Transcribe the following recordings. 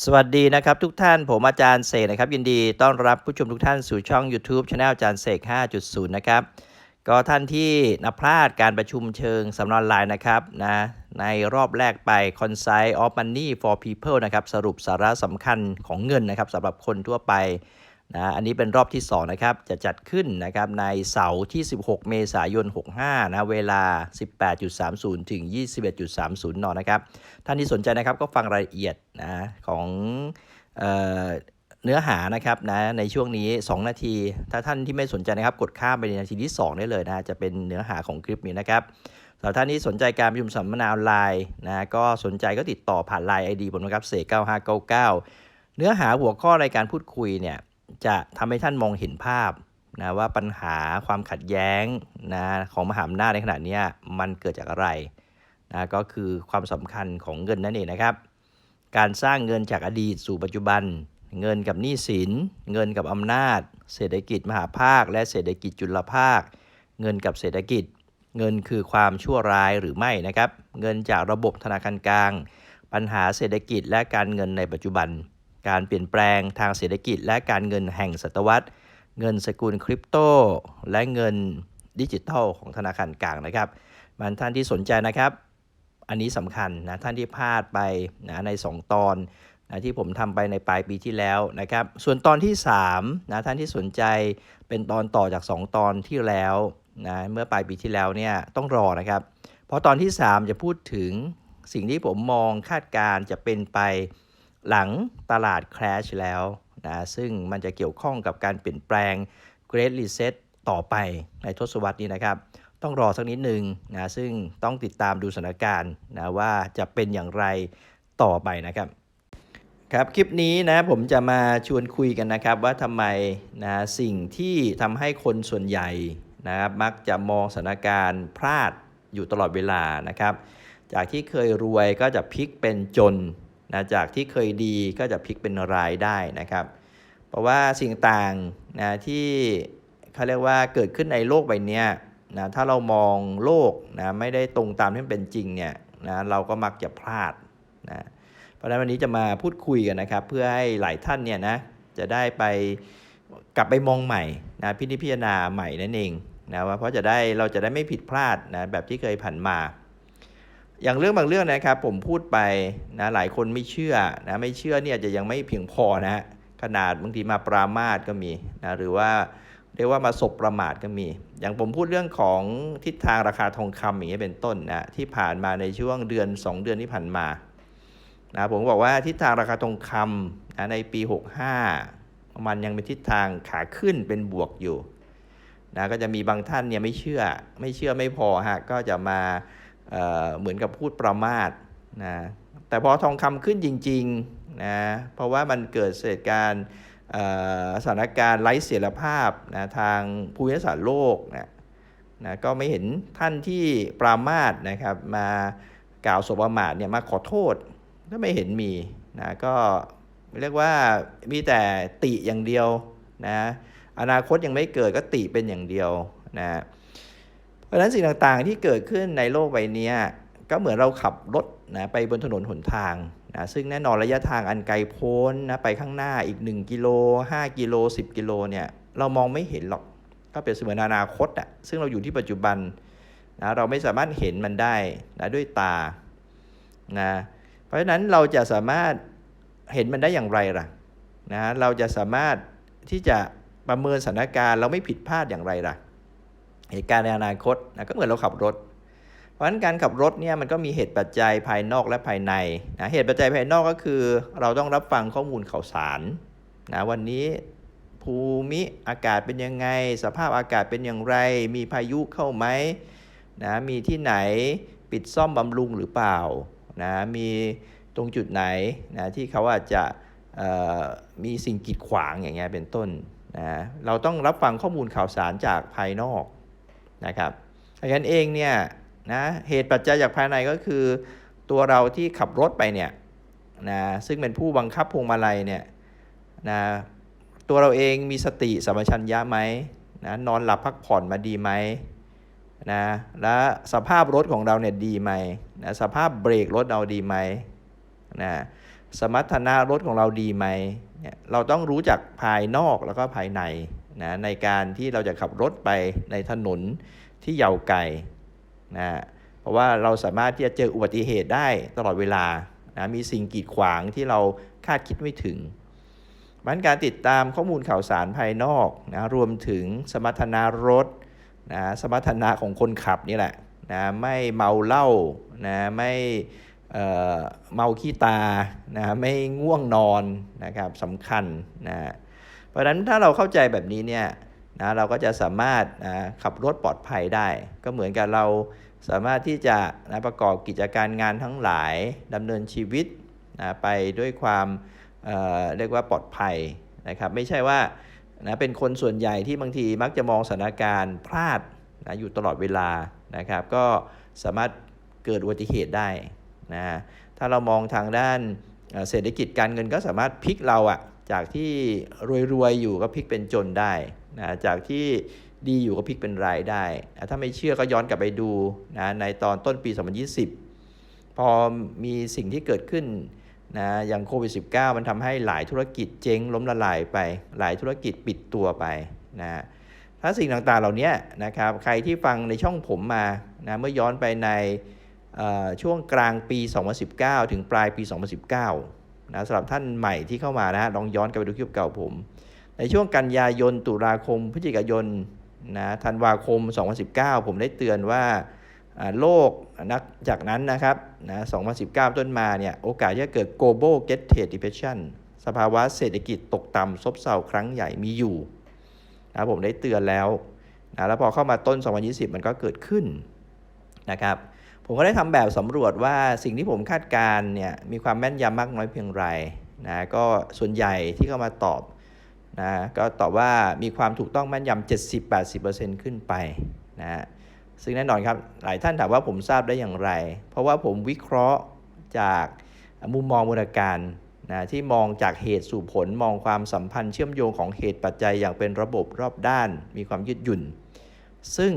สวัสดีนะครับทุกท่านผมอาจารย์เสกนะครับยินดีต้อนรับผู้ชมทุกท่านสู่ช่อง YouTube c h anel อาจารย์เสก 5.0 นะครับก็ท่านที่นับพลาดการประชุมเชิงสำนอนไลน์นะครับนะในรอบแรกไป c o n c i l e of Money for People นะครับสรุปสาระสำคัญของเงินนะครับสำหรับคนทั่วไป นะอันนี้เป็นรอบที่2นะครับจะจัดขึ้นนะครับในเสาร์ที่ 16 เมษายน 65 นะเวลา 18.30 ถึง 21.30 นนะครับ ท่านที่สนใจนะครับก็ฟังรายละเอียดนะของเออเนื้อหานะครับนะในช่วงนี้ 2 นาที ถ้าท่านที่ไม่สนใจนะครับกดข้ามไปในนาทีที่ 2 ได้เลยนะจะเป็นเนื้อหาของคลิปนี้นะครับสำหรับท่านที่สนใจการประชุมสัมมนาออนไลน์นะก็สนใจก็ติดต่อผ่านไลน์ไอดีผมนะครับเสก9599 เนื้อหาหัวข้อในการพูดคุยเนี่ย จะทำให้ท่านมองเห็นภาพนะว่าปัญหาความขัดแย้งนะของมหาอำนาจในขณะนี้มันเกิดจากอะไรนะก็คือความสำคัญของเงินนั่นเองนะครับ การสร้างเงินจากอดีตสู่ปัจจุบัน เงินกับหนี้สิน เงินกับอำนาจ เศรษฐกิจมหาภาค และเศรษฐกิจจุลภาค เงินกับเศรษฐกิจ เงินคือความชั่วร้ายหรือไม่นะครับ เงินจากระบบธนาคารกลาง ปัญหาเศรษฐกิจและการเงินในปัจจุบัน การเปลี่ยนแปลงทางเศรษฐกิจ และการเงินแห่งศตวรรษ เงินสกุลคริปโต และเงินดิจิทัลของธนาคารกลางนะครับ มันท่านที่สนใจนะครับ อันนี้สำคัญนะท่านที่พลาดไปนะใน 2 ตอนนะที่ผมทำไปในปลายปีที่แล้วนะครับ ส่วนตอนที่3นะท่านที่สนใจเป็นตอนต่อจาก 2 ตอนที่แล้วนะเมื่อปลายปีที่แล้วเนี่ยต้องรอนะครับ เพราะตอนที่ 3 จะพูดถึงสิ่งที่ผมมองคาดการณ์จะเป็นไป หลังตลาด crash แล้วนะซึ่งมันจะเกี่ยวข้องกับการเปลี่ยนแปลง Great Reset ต่อไปในทศวรรษนี้นะครับ ต้องรอสักนิดหนึ่งนะซึ่งต้องติดตามดูสถานการณ์นะว่าจะเป็นอย่างไรต่อไปนะครับครับคลิปนี้นะผมจะมาชวนคุยกันนะครับว่าทำไมนะสิ่งที่ทำให้คนส่วนใหญ่นะครับมักจะมองสถานการณ์พลาดอยู่ตลอดเวลานะครับ จากที่เคยรวยก็จะพลิกเป็นจน นะจากที่เคยดีก็จะพลิกเป็นรายได้นะครับ เพราะว่าสิ่งต่างนะที่เขาเรียกว่าเกิดขึ้นในโลกใบนี้นะถ้าเรามองโลกนะไม่ได้ตรงตามที่เป็นจริงเนี่ยนะเราก็มักจะพลาดนะเพราะฉะนั้นวันนี้จะมาพูดคุยกันนะครับ เพื่อให้หลายท่านเนี่ยนะจะได้ไปกลับไปมองใหม่นะพินิจพิจารณาใหม่นั่นเองนะว่าเพราะจะได้เราจะได้ไม่ผิดพลาดนะแบบที่เคยผ่านมา อย่างเรื่องบางเรื่องนะครับผมพูดไปนะหลายคนไม่เชื่อนะไม่เชื่อเนี่ยจะยังไม่เพียงพอนะฮะขนาดบางทีมาปรามาสก็มีนะหรือว่าเรียกว่ามาสบประมาทก็มี อย่างผมพูดเรื่องของทิศทางราคาทองคำอย่างเงี้เป็นต้นนะที่ผ่านมาในช่วงเดือน 2 เดือนที่ผ่านมานะผมบอกว่าทิศทางราคาทองคำนะในปี 65 มันยังเป็นทิศทางขาขึ้นเป็นบวกอยู่นะก็จะมีบางท่านเนี่ยไม่เชื่อไม่เชื่อไม่พอฮะก็จะมา เเหมือนกับพูดประมาทนะแต่พอทองคำขึ้นจริงๆนะเพราะว่ามันเกิดเหตุการณ์สถานการณ์ไร้เสถียรภาพนะทางภูมิศาสตร์โลกนะนะก็ไม่เห็นท่านที่ปรามาสนะครับมากล่าวสบประมาทเนี่ยมาขอโทษก็ไม่เห็นมีนะก็เรียกว่ามีแต่ติอย่างเดียวนะอนาคตยังไม่เกิดก็ติเป็นอย่างเดียวนะ ราะฉะนั้นสิ่งต่างๆที่เกิดขึ้นในโลกใบนี้ก็เหมือนเราขับรถนะไปบนถนนหนทางนะซึ่งแน่นอนระยะทางอันไกลโพ้นนะไปข้างหน้าอีก 1 กิโล 5 กิโล 10 กิโลเนี่ยเรามองไม่เห็นหรอกก็เป็นเสมือนอนาคตอะซึ่งเราอยู่ที่ปัจจุบันนะเราไม่สามารถเห็นมันได้นะด้วยตานะเพราะฉะนั้นเราจะสามารถเห็นมันได้อย่างไรล่ะนะเราจะสามารถที่จะประเมินสถานการณ์เราไม่ผิดพลาดอย่างไรล่ะ เหตุการณ์ในอนาคตนะก็เหมือนเราขับรถ เพราะฉะนั้นการขับรถเนี่ยมันก็มีเหตุปัจจัยภายนอกและภายในนะเหตุปัจจัยภายนอกก็คือ เราต้องรับฟังข้อมูลข่าวสารนะวันนี้ภูมิอากาศเป็นยังไง สภาพอากาศเป็นอย่างไร มีพายุเข้าไหมนะมีที่ไหนปิดซ่อมบำรุงหรือเปล่านะมีตรงจุดไหนนะที่เขาอาจจะมีสิ่งกีดขวางอย่างเงี้ยเป็นต้นนะเราต้องรับฟังข้อมูลข่าวสารจากภายนอก นะครับดังนั้นเองเนี่ยนะเหตุปัจจัยจากภายในก็คือตัวเราที่ขับรถไปเนี่ยนะซึ่งเป็นผู้บังคับพวงมาลัยเนี่ยนะตัวเราเองมีสติสัมปชัญญะไหมนะนอนหลับพักผ่อนมาดีไหมนะและสภาพรถของเราเนี่ยดีไหมนะสภาพเบรกรถเราดีไหมนะสมรรถนะรถของเราดีไหมเนี่ยเราต้องรู้จักภายนอกแล้วก็ภายใน นะในการที่เราจะขับรถไปในถนนที่ยาวไกลนะเพราะว่าเราสามารถที่จะเจออุบัติเหตุได้ตลอดเวลานะมีสิ่งกีดขวางที่เราคาดคิดไม่ถึงมันการติดตามข้อมูลข่าวสารภายนอกนะรวมถึงสมรรถนะรถนะสมรรถนะของคนขับนี่แหละนะไม่เมาเหล้านะไม่เอ่อเมาขี้ตานะไม่ง่วงนอนนะครับสำคัญนะ เพราะฉะนั้นถ้าเราเข้าใจแบบนี้เนี่ยนะเราก็จะสามารถนะขับรถปลอดภัยได้ ก็เหมือนกับเราสามารถที่จะนะประกอบกิจการงานทั้งหลายดำเนินชีวิตนะไปด้วยความเเรียกว่าปลอดภัยนะครับ ไม่ใช่ว่านะเป็นคนส่วนใหญ่ที่บางทีมักจะมองสถานการณ์พลาดนะอยู่ตลอดเวลานะครับ ก็สามารถเกิดอุบัติเหตุได้นะถ้าเรามองทางด้านเศรษฐกิจการเงินก็สามารถพลิกเราอะ จากที่รวยๆอยู่ก็พลิกเป็นจนได้นะจากที่ดีอยู่ก็พลิกเป็นรายได้นะถ้าไม่เชื่อก็ย้อนกลับไปดูนะในตอนต้นปี 2020 พอมีสิ่งที่เกิดขึ้นนะอย่างโควิด -19 มันทำให้หลายธุรกิจเจ๊งล้มละลายไป หลายธุรกิจปิดตัวไปนะถ้าสิ่งต่างๆเหล่านี้นะครับ ใครที่ฟังในช่องผมมานะเมื่อย้อนไปในช่วงกลางปี 2019 ถึงปลายปี 2019 นะสำหรับท่านใหม่ที่เข้ามานะลองย้อนกลับไปดูคลิปเก่าผม ในช่วงกันยายนตุลาคมพฤศจิกายนนะธันวาคม 2019 ผมได้เตือนว่าโลกนักจากนั้นนะครับนะ2019 ต้นมาเนี่ยโอกาสที่จะเกิด global get trade depression สภาวะเศรษฐกิจตกต่ำซบเซาครั้งใหญ่มีอยู่นะผมได้เตือนแล้วนะแล้วพอเข้ามาต้น 2020 มันก็เกิดขึ้นนะครับ ผมก็ได้ทำแบบสำรวจว่าสิ่งที่ผมคาดการณ์เนี่ยมีความแม่นยำมากน้อยเพียงไรนะก็ส่วนใหญ่ที่เข้ามาตอบนะก็ตอบว่ามีความถูกต้องแม่นยำ70-80%ขึ้นไปนะซึ่งแน่นอนครับหลายท่านถามว่าผมทราบได้อย่างไร เพราะว่าผมวิเคราะห์จากมุมมองมูลการนะที่มองจากเหตุสู่ผลมองความสัมพันธ์เชื่อมโยงของเหตุปัจจัยอย่างเป็นระบบรอบด้าน มีความยืดหยุ่น ซึ่ง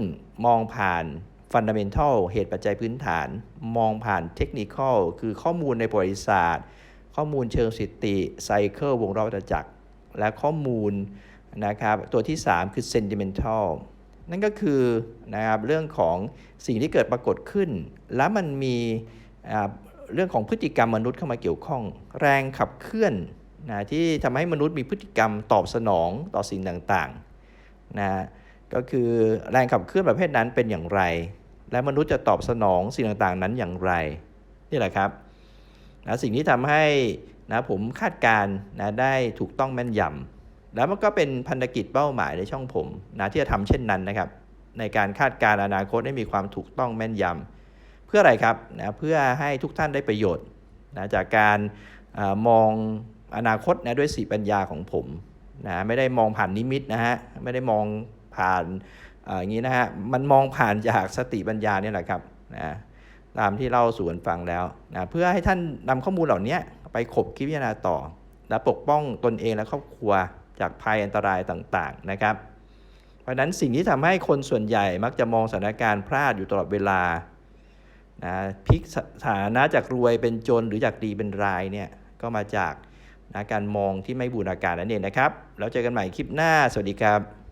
มองผ่าน ฟันดัมเ n ทัลเหตุปัจจัยพื้นฐาน มองผ่านเทคนิคอลคือข้อมูลในประวัติศาสตร์ข้อมูลเชิงสถิติไซเคิลวงรอบจักร และข้อมูลนะครับตัวที่ 3 คือ sentimental นั่นก็คือนะครับเรื่องของสิ่งที่เกิดปรากฏขึ้น แล้วมันมีอ่าเรื่องของพฤติกรรมมนุษย์เข้ามาเกี่ยวข้อง แรงขับเคลื่อนนะที่ทำให้มนุษย์มีพฤติกรรมตอบสนองต่อสิ่งต่างๆนะ ก็คือแรงขับเคลื่อนประเภทนั้นเป็นอย่างไร และมนุษย์จะตอบสนองสิ่งต่างๆนั้นอย่างไร นี่แหละครับนะสิ่งที่ทำให้นะผมคาดการณ์นะได้ถูกต้องแม่นยำแล้วมันก็เป็นพันธกิจเป้าหมายในช่องผมนะที่จะทำเช่นนั้นนะครับ ในการคาดการณ์อนาคตให้มีความถูกต้องแม่นยำเพื่ออะไรครับนะเพื่อให้ทุกท่านได้ประโยชน์นะจากการอมองอนาคตนะด้วยสีปัญญาของผมนะไม่ได้มองผ่านนิมิตนะฮะไม่ได้มอง ผ่านอาอย่างนี้นะฮะมันมองผ่านจากสติปัญญาเนี่ยแหละครับนะตามที่เล่าสู่กันฟังแล้วนะเพื่อให้ท่านนำข้อมูลเหล่านี้ไปขบคิดพิจารณาต่อ และปกป้องตนเองและครอบครัวจากภัยอันตรายต่างๆนะครับ เพราะฉะนั้นสิ่งที่ทำให้คนส่วนใหญ่มักจะมองสถานการณ์พลาดอยู่ตลอดเวลานะพลิกสถานะจากรวยเป็นจนหรือจากดีเป็นรายเนี่ยก็มาจากนะการมองที่ไม่บูรณาการนั่นเองนะครับ แล้วเจอกันใหม่คลิปหน้า สวัสดีครับ